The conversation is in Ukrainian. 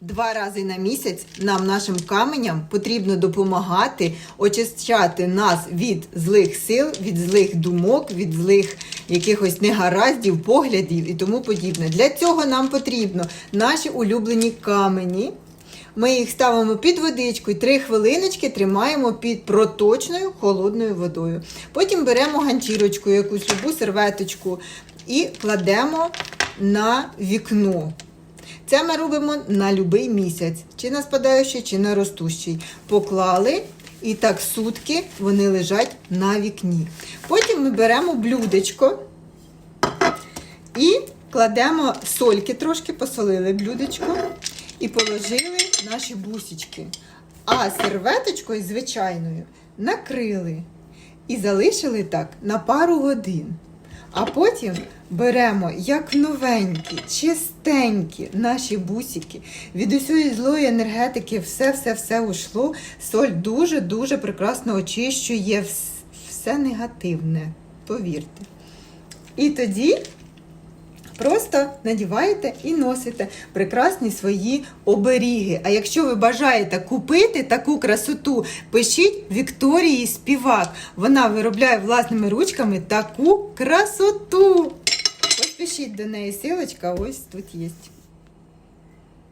Два рази на місяць нам, нашим каменям, потрібно допомагати очищати нас від злих сил, від злих думок, від злих якихось негараздів, поглядів і тому подібне. Для цього нам потрібно наші улюблені камені. Ми їх ставимо під водичку і три хвилиночки тримаємо під проточною холодною водою. Потім беремо ганчірочку, якусь любу серветочку і кладемо на вікно. Це ми робимо на будь-який місяць, чи на спадаючий, чи на ростущий. Поклали і так сутки вони лежать на вікні. Потім ми беремо блюдечко і кладемо сольки трошки, посолили блюдечко і положили наші бусічки. А серветочкою звичайною накрили і залишили так на пару годин. А потім беремо як новенькі, чистенькі наші бусики. Від усієї злої енергетики все-все-все ушло. Соль дуже-дуже прекрасно очищує все негативне. Повірте. І тоді Просто надіваєте і носите прекрасні свої оберіги. А якщо ви бажаєте купити таку красоту, пишіть Вікторії Співак. Вона виробляє власними ручками таку красоту. Пишіть до неї, силочка ось тут є.